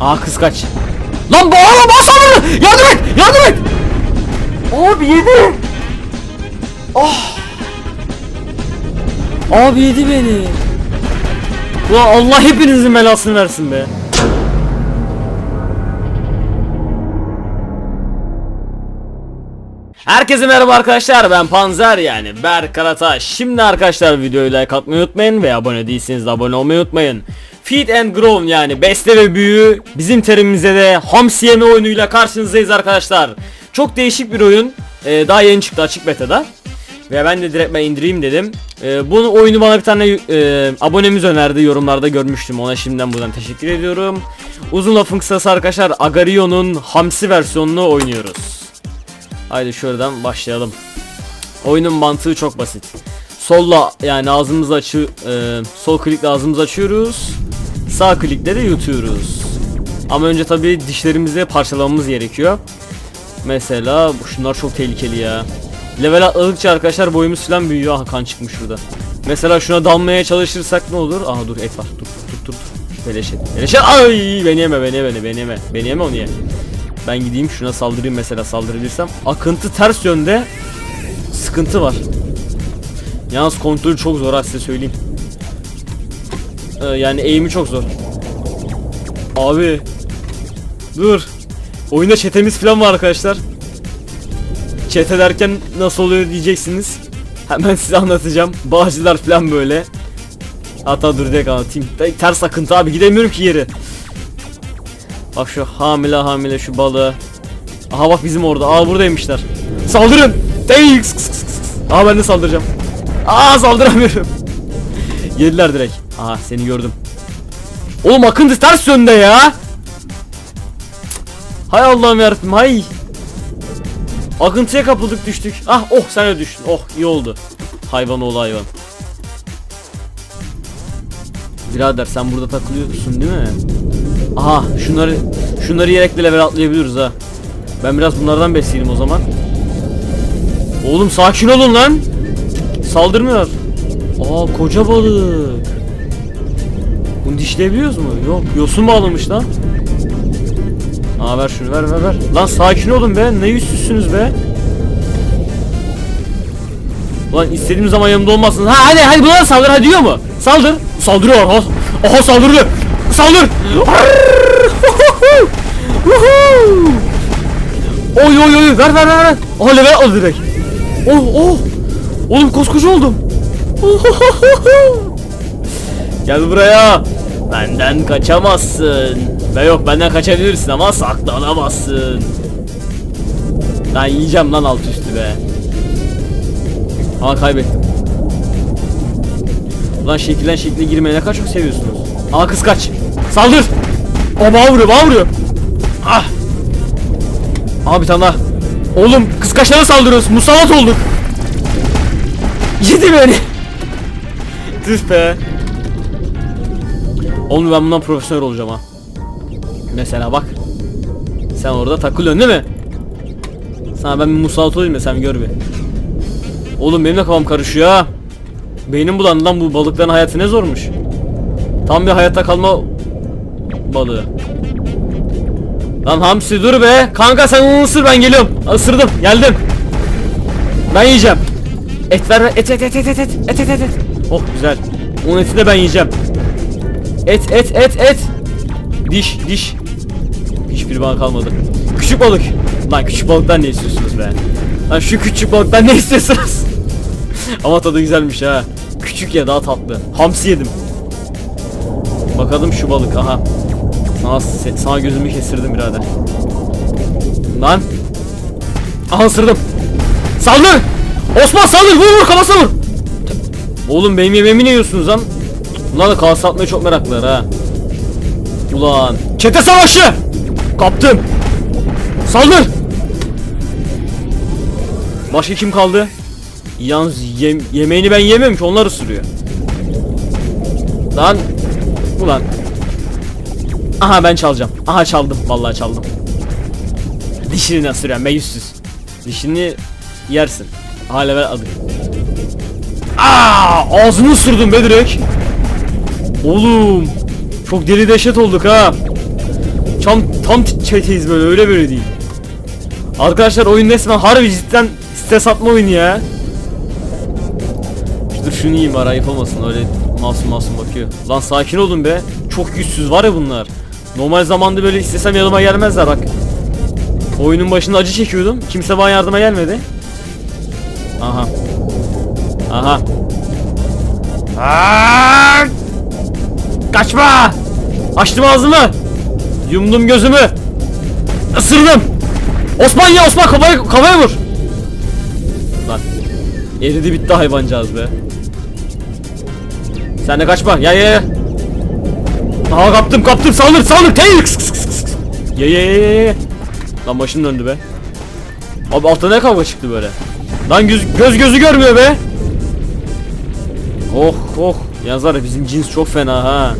Aa kız kaç. Lan bağırma bas onu. Yardım et. Yardım et. Abi yedi. Ah. Abi yedi beni. Ulan Allah hepinizin belasını versin be. Herkese merhaba arkadaşlar ben Panzer yani Berk Karataş Şimdi arkadaşlar videoyu like atmayı unutmayın ve abone değilseniz de abone olmayı unutmayın Feed and Grown yani besle ve büyü bizim terimimizde de hamsi yeme oyunuyla karşınızdayız arkadaşlar Çok değişik bir oyun Ee, daha yeni çıktı açık beta'da ve ben de direkt ben indireyim dedim. Ee, bunu oyunu bana bir tane e, abonemiz önerdi yorumlarda görmüştüm ona şimdiden buradan teşekkür ediyorum. Uzun lafın kısası arkadaşlar Agarion'un hamsi versiyonunu oynuyoruz. Haydi şuradan başlayalım. Oyunun mantığı çok basit. Solla yani ağzımızı açı e, sol klikle ağzımızı açıyoruz. Sağ klikle de yutuyoruz. Ama önce tabii dişlerimizi parçalamamız gerekiyor. Mesela şunlar çok tehlikeli ya. Level atladıkça arkadaşlar boyumuz falan büyüyor. Aha kan çıkmış şurada. Mesela şuna dalmaya çalışırsak ne olur? Aha dur et var. Dur dur dur. dur. Beleş et. Beleş et. Ay beni yeme beni yeme beni yeme. Beni yeme onu ye. Ben gideyim şuna saldırayım mesela saldırabilirsem. Akıntı ters yönde. Sıkıntı var. Yalnız kontrolü çok zor ha size söyleyeyim. Ee, yani eğimi çok zor. Abi. Dur. Oyunda çetemiz falan var arkadaşlar. Çete derken nasıl oluyor diyeceksiniz. Hemen size anlatacağım. Bağcılar falan böyle. Hatta dur direkt anlatayım. Te- Ters akıntı abi gidemiyorum ki yeri. Bak şu hamile hamile şu balığı. Aha bak bizim orada. Aa buradaymışlar. Saldırın. Thanks. Aa ben de saldıracağım. Aa saldıramıyorum. Yediler direkt. Aha seni gördüm. Oğlum akıntı ters yönde ya. Hay Allah'ım yarabbim hay. Akıntıya kapıldık düştük. Ah oh sen de düştün. Oh iyi oldu. Hayvan oğlu hayvan. Birader sen burada takılıyorsun değil mi? Aha şunları şunları yerekle level atlayabiliyoruz ha. Ben biraz bunlardan besleyeyim o zaman. Oğlum sakin olun lan. Saldırmıyor. Aa koca balık. Bunu dişleyebiliyoruz mu? Yok yosun bağlamış lan. Aa ver şunu ver ver ver. Lan sakin olun be. Ne yüzsüzsünüz be. Ulan istediğim zaman yanımda olmazsın. Ha hadi hadi buna saldır hadi diyor mu? Saldır. Saldırıyor. Aha, aha saldırdı. Saldır. oy oy oy ver ver ver. Aha level atladı direkt. Oh oh. Oğlum koskoca oldum. Gel buraya. Benden kaçamazsın. Ve yok benden kaçabilirsin ama saklanamazsın. Ben yiyeceğim lan alt üstü be. Ama kaybettim. Ulan şekilden şekile girmeyi ne kadar çok seviyorsunuz. Aa kız kaç. Saldır. O bana vuruyor. Ah. Abi tane daha. Oğlum kız kaçlara saldırıyoruz. Musallat olduk. Yedi beni. Tüh be. Oğlum ben bundan profesyonel olacağım ha. Mesela bak. Sen orada takılıyorsun değil mi? Sana ben bir musallat olayım da sen gör bir. Oğlum benim de kafam karışıyor ha. Beynim bulandı lan bu balıkların hayatı ne zormuş. Tam bir hayatta kalma balığı. Lan hamsi dur be. Kanka sen onu ısır ben geliyorum. Isırdım geldim. Ben yiyeceğim. Et ver et et et et et et et et et et. Oh güzel. Onun eti de ben yiyeceğim. Et et et et. Diş diş. Hiçbiri bana kalmadı. Küçük balık. Lan küçük balıktan ne istiyorsunuz be? Lan şu küçük balıktan ne istiyorsunuz? Ama tadı güzelmiş ha. Küçük ya daha tatlı. Hamsi yedim. Bakalım şu balık aha. Se- sana gözümü kestirdim birader. Lan. Aha ısırdım. Saldır. Osman saldır vur vur kafasına vur. Oğlum benim yemeğimi ne yiyorsunuz lan? Bunlar da kafa satmaya çok meraklılar ha. Ulan. Çete savaşı. Kaptım. Saldır. Başka kim kaldı? Yalnız yem- yemeğini ben yemiyorum ki onlar ısırıyor. Lan. Ulan. Aha ben çalacağım. Aha çaldım. Vallahi çaldım. Dişini nasıl ben yüzsüz. Dişini yersin. Hala ver adı. Aa, ağzımı ısırdım be direkt. Oğlum. Çok deli dehşet olduk ha. Tam, tam çeteyiz böyle öyle böyle değil. Arkadaşlar oyun resmen harbi cidden stres atma oyunu ya. Dur şunu yiyeyim bari ayıp olmasın öyle masum masum bakıyor. Lan sakin olun be. Çok güçsüz var ya bunlar. Normal zamanda böyle istesem yanıma gelmezler bak. Oyunun başında acı çekiyordum. Kimse bana yardıma gelmedi. Aha. Aha. Aa! Kaçma! Açtım ağzımı. Yumdum gözümü. Isırdım. Osman ya Osman kafaya, kafaya vur. Lan. Eridi bitti hayvancağız be. Sen de kaçma. Ya ya ya. Aha kaptım kaptım saldır saldır. Teyir. Ya ya ya ya, ya. Lan başım döndü be. Abi altta ne kavga çıktı böyle? Lan göz, göz gözü görmüyor be. Oh oh. Yalnız var ya bizim cins çok fena ha.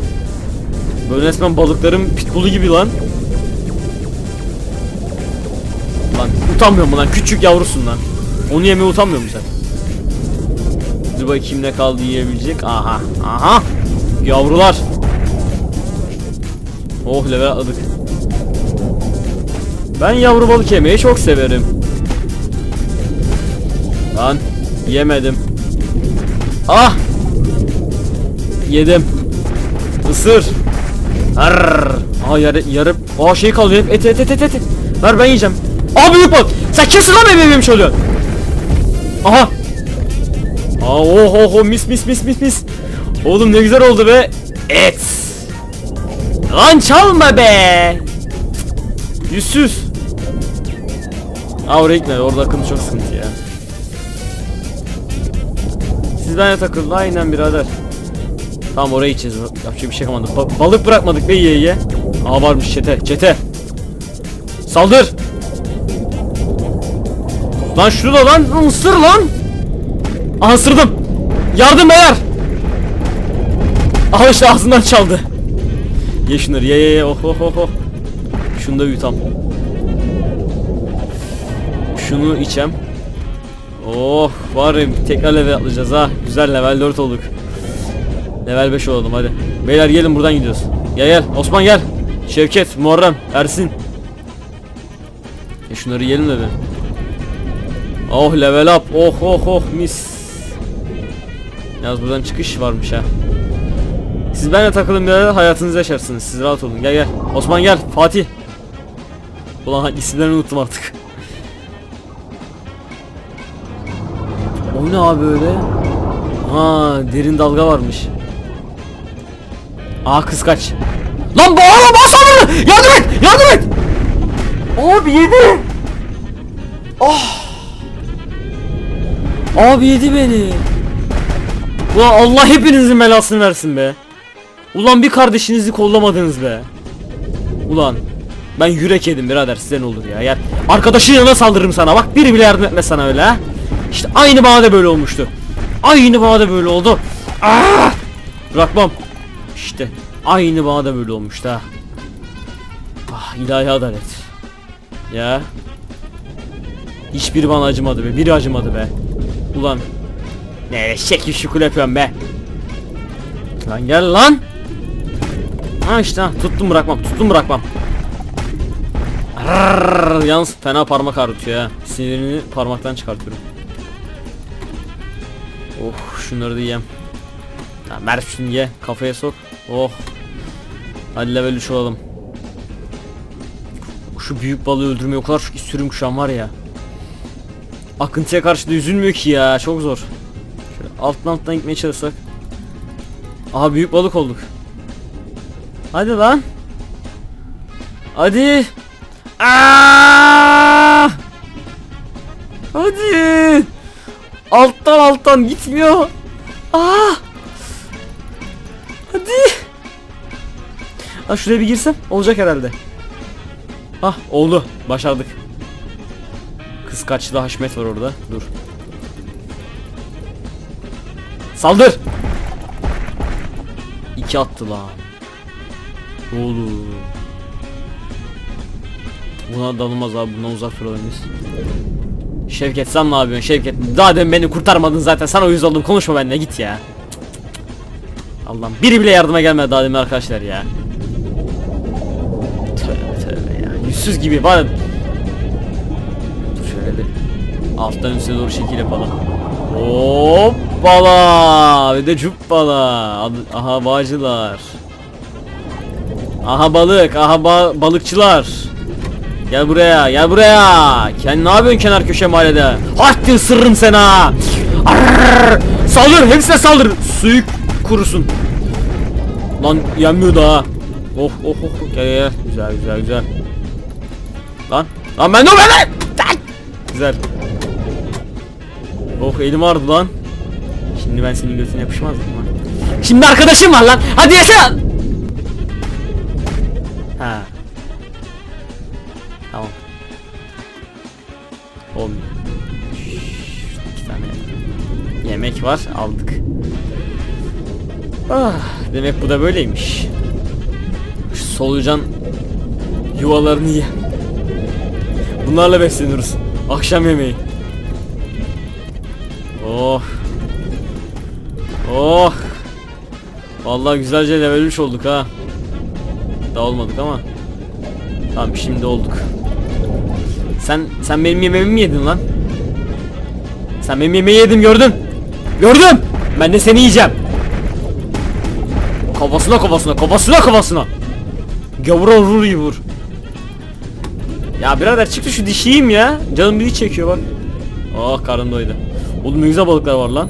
Böyle resmen balıkların pitbullu gibi lan. Lan utanmıyor mu lan? Küçük yavrusun lan. Onu yemeye utanmıyor musun sen? Dur bakayım ne kaldı yiyebilecek. Aha. Aha. Yavrular. Oh level atladık. Ben yavru balık yemeyi çok severim. Yemedim. Ah! Yedim. Isır. Arr. Aa yarı yarı. Aa şey kalıyor hep et et et et et. Ver ben yiyeceğim. Aa büyük balık. Sen kimsin lan benim yemiş oluyor? Aha. Aa oh oh oh mis mis mis mis mis. Oğlum ne güzel oldu be. Et. Lan çalma be. Yüzsüz. Aa oraya gitme orada akıntı çok sıkıntı ya. Siz benimle takılın aynen birader. Tamam oraya gideceğiz. Yapacak bir şey kalmadı. Ba- balık bırakmadık be yiye yiye. Aa varmış çete çete. Saldır. Lan şurada lan ısır lan. Aha ısırdım. Yardım beyler. Aha işte ağzından çaldı. Ye şunları ye ye ye oh oh oh oh. Şunu da büyütam. Şunu içem. Oh var ya tekrar level atlayacağız ha. Güzel level 4 olduk. Level 5 olalım hadi. Beyler gelin buradan gidiyoruz. Gel gel Osman gel. Şevket, Muharrem, Ersin. E şunları yiyelim de bir. Oh level up. Oh oh oh mis. Yalnız buradan çıkış varmış ha. Siz benimle takılın birader hayatınızı yaşarsınız. Siz rahat olun. Gel gel. Osman gel. Fatih. Ulan isimlerini unuttum artık. O ne abi öyle? Ha derin dalga varmış. Aa kız kaç. Lan bağırma basamadı. Yardım et. Yardım et. Abi yedi. Ah. Abi yedi beni. Ulan Allah hepinizin belasını versin be. Ulan bir kardeşinizi kollamadınız be. Ulan ben yürek yedim birader size ne olur ya. Gel. Arkadaşın yanına saldırırım sana. Bak biri bile yardım etmez sana öyle ha. İşte aynı bana da böyle olmuştu. Aynı bana da böyle oldu. Ah! Bırakmam. İşte aynı bana da böyle olmuştu ha. Ah ilahi adalet. Ya. Hiçbiri bana acımadı be. Biri acımadı be. Ulan. Ne şekil şukul yapıyorum be. Lan gel lan. Ha işte ha, tuttum bırakmam tuttum bırakmam. Arrrr, yalnız fena parmak ağrıtıyor ha. Sinirini parmaktan çıkartıyorum. Oh şunları da yiyem. Ha, Mert şunu ye kafaya sok. Oh. Hadi level 3 olalım. Şu büyük balığı öldürmeyi o kadar çok istiyorum şu an var ya. Akıntıya karşı da üzülmüyor ki ya çok zor. Şöyle alttan alttan gitmeye çalışsak. Aha büyük balık olduk. Hadi lan. Hadi. Aa! Hadi. Alttan alttan gitmiyor. Aa! Hadi. Ha şuraya bir girsem olacak herhalde. Ah oldu. Başardık. Kıskaçlı Haşmet var orada. Dur. Saldır. İki attı lan. Oğlum. Buna dalınmaz abi bundan uzak duralım biz. Şevket sen ne yapıyorsun Şevket? Daha demin beni kurtarmadın zaten sana uyuz oldum konuşma benimle git ya. Allah'ım biri bile yardıma gelmedi daha demin arkadaşlar ya. Tövbe Güçsüz gibi var. Dur şöyle bir alttan üste doğru şekil yapalım. Hoppala ve de cuppala. Aha bağcılar. Aha balık, aha ba- balıkçılar. Gel buraya, gel buraya. Sen ne yapıyorsun kenar köşe mahallede? Hadi ısırırım seni ha. Arrrr! Saldır, hepsine saldır. Suyu kurusun. Lan yenmiyor daha. Oh oh oh. Gel gel, gel. Güzel güzel güzel. Lan. Lan ben de ben de. Güzel. Oh elim ağrıdı lan. Şimdi ben senin götüne yapışmaz mıyım lan? Şimdi arkadaşım var lan. Hadi yaşa. Ha. Var aldık. Ah, demek bu da böyleymiş. Şu solucan yuvalarını ye. Bunlarla besleniyoruz. Akşam yemeği. Oh. Oh. Vallahi güzelce level 3 olduk ha. Daha olmadık ama. Tamam şimdi olduk. Sen sen benim yemeğimi mi yedin lan? Sen benim yemeği yedin gördün. Gördüm. Ben de seni yiyeceğim. Kafasına kafasına kafasına kafasına. Gavura gibi vur. Ya birader çıktı şu dişiyim ya. Canım bir çekiyor bak. Oh karnım doydu. Oğlum ne güzel balıklar var lan.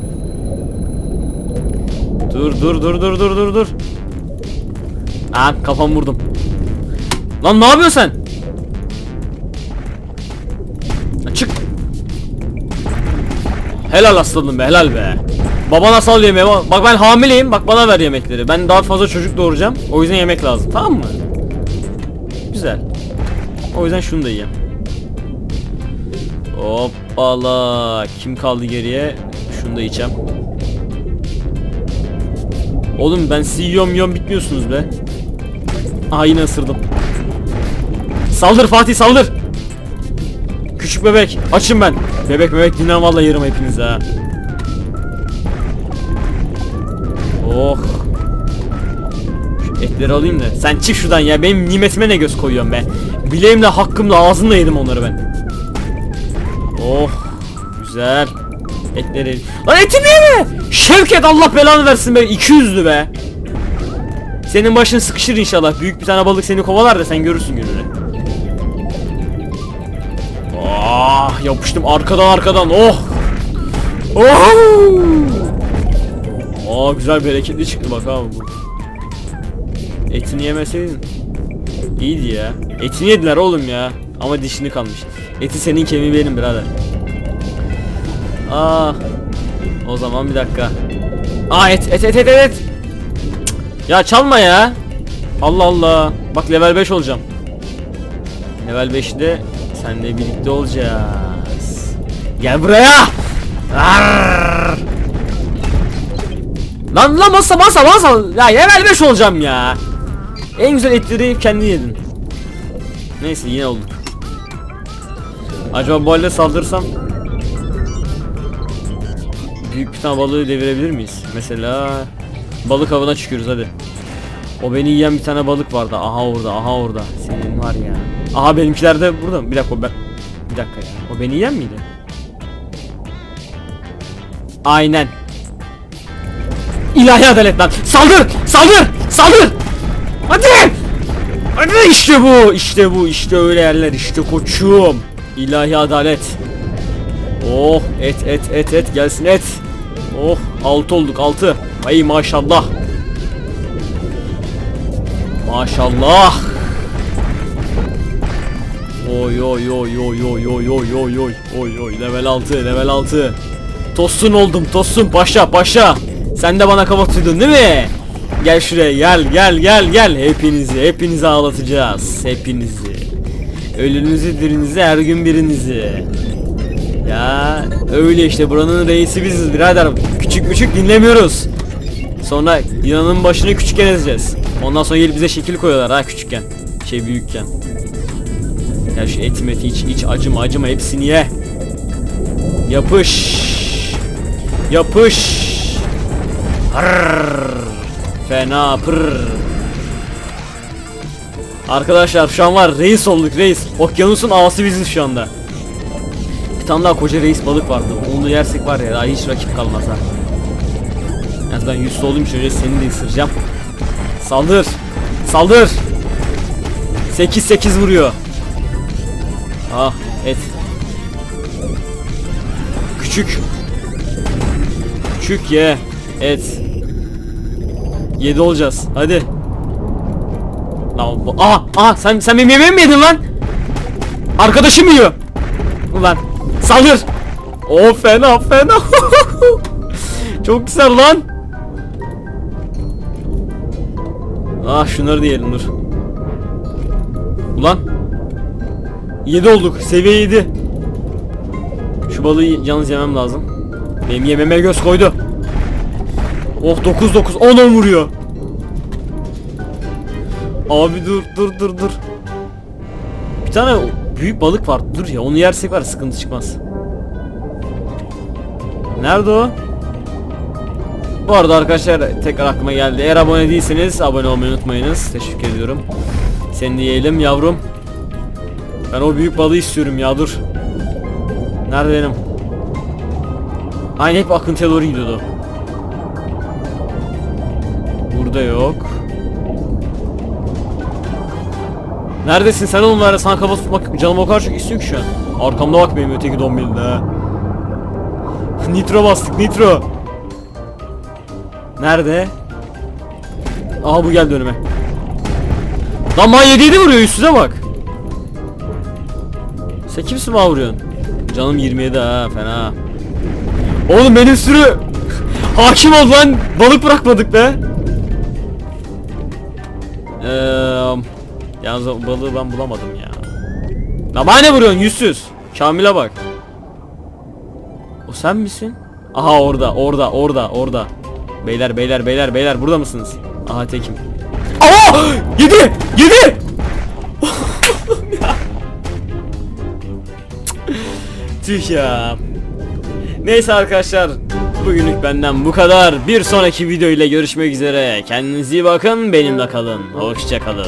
Dur dur dur dur dur dur dur. Aa kafam vurdum. Lan ne yapıyorsun sen? Helal aslanım be helal be. Babana sal yemeği. Bak ben hamileyim. Bak bana ver yemekleri. Ben daha fazla çocuk doğuracağım. O yüzden yemek lazım. Tamam mı? Güzel. O yüzden şunu da yiyeyim. Hoppala. Kim kaldı geriye? Şunu da yiyeceğim. Oğlum ben sizi yiyorum yiyorum bitmiyorsunuz be. Aha yine ısırdım. Saldır Fatih saldır. Küçük bebek açın ben. Bebek bebek dinlen vallahi yerim hepinizi ha. Oh. Şu etleri alayım da. Sen çık şuradan ya. Benim nimetime ne göz koyuyorsun be. Bileğimle hakkımla ağzımla yedim onları ben. Oh. Güzel. Etleri. Lan etimi yeme. Şevket Allah belanı versin be. 200'lü be. Senin başın sıkışır inşallah. Büyük bir tane balık seni kovalar da sen görürsün gününü. Ah yapıştım arkadan arkadan. Oh. Oh. Aa güzel bereketli çıktı bak abi bu. Etini yemeseydin iyiydi ya. Etini yediler oğlum ya. Ama dişini kalmış. Eti senin kemiği benim birader. Aa. O zaman bir dakika. Aa et et et et et. Cık. Ya çalma ya. Allah Allah. Bak level 5 olacağım. Level 5'de seninle birlikte olacağız. Gel buraya. Arr! Lan lan masa masa masa. Ya level 5 olacağım ya. En güzel etleri kendi yedin. Neyse yine olduk. Acaba bu halde saldırsam Büyük bir tane balığı devirebilir miyiz? Mesela balık avına çıkıyoruz hadi. O beni yiyen bir tane balık vardı. Aha orada, aha orada. Senin var ya. Aha benimkiler de burada mı? Bir dakika o ben... Bir dakika ya. O beni yiyen miydi? Aynen. İlahi adalet lan. Saldır! Saldır! Saldır! Hadi! Hadi işte bu! İşte bu! işte öyle yerler işte koçum. İlahi adalet. Oh et et et et gelsin et. Oh 6 olduk 6. Ay maşallah. Maşallah. Oy oy oy oy oy oy oy oy oy oy oy level 6 level 6. Tosun oldum tosun paşa paşa. Sen de bana kafa tutuyordun değil mi? Gel şuraya gel gel gel gel. Hepinizi hepinizi ağlatacağız. Hepinizi. Ölünüzü dirinizi her gün birinizi. Ya öyle işte buranın reisi biziz birader. Küçük küçük dinlemiyoruz. Sonra yılanın başını küçükken ezeceğiz. Ondan sonra gelip bize şekil koyuyorlar ha küçükken. Şey büyükken. Ya şu et meti iç iç acıma acıma hepsini ye. Yapış. Yapış. Harrr. Fena pır. Arkadaşlar şu an var reis olduk reis. Okyanusun ağası biziz şu anda. Bir tane daha koca reis balık vardı. Onu yersek var ya daha hiç rakip kalmaz ha. Yalnız ben yüzsüz olduğum için öyle seni de ısıracağım. Saldır. Saldır. 8-8 vuruyor. Ah et. Küçük. Küçük ye. Et. 7 olacağız. Hadi. Lan bu. Aha, aha sen sen benim yemeğimi mi yedin lan? Arkadaşım yiyor. Ulan saldır. O fena fena. Çok güzel lan. Ah şunları diyelim dur. 7 olduk. Seviye 7. Şu balığı yalnız yemem lazım. Benim yememe göz koydu. Oh 9 9 10 10 vuruyor. Abi dur dur dur dur. Bir tane büyük balık var. Dur ya onu yersek var sıkıntı çıkmaz. Nerede o? Bu arada arkadaşlar tekrar aklıma geldi. Eğer abone değilseniz abone olmayı unutmayınız. Teşekkür ediyorum. Seni de yiyelim yavrum. Ben o büyük balığı istiyorum ya dur. Nerede benim? Aynı hep akıntıya doğru gidiyordu. Burada yok. Neredesin sen oğlum ya sana kafa tutmak canım o kadar çok istiyor ki şu an. Arkamda bak benim öteki dombilde nitro bastık nitro. Nerede? Aha bu geldi önüme. Lan bana 7 7 vuruyor üstüne bak. Sen kimsin bana vuruyorsun? Canım 27 ha fena. Oğlum benim sürü hakim ol lan balık bırakmadık be. Eee yalnız balığı ben bulamadım ya. Lan bana ne vuruyorsun yüzsüz? Kamil'e bak. O sen misin? Aha orada orada orada orada. Beyler beyler beyler beyler burada mısınız? Aha tekim. Aa! Yedi! Yedi! Tüh ya. Neyse arkadaşlar. Bugünlük benden bu kadar. Bir sonraki video ile görüşmek üzere. Kendinize iyi bakın. Benimle kalın. Hoşça kalın.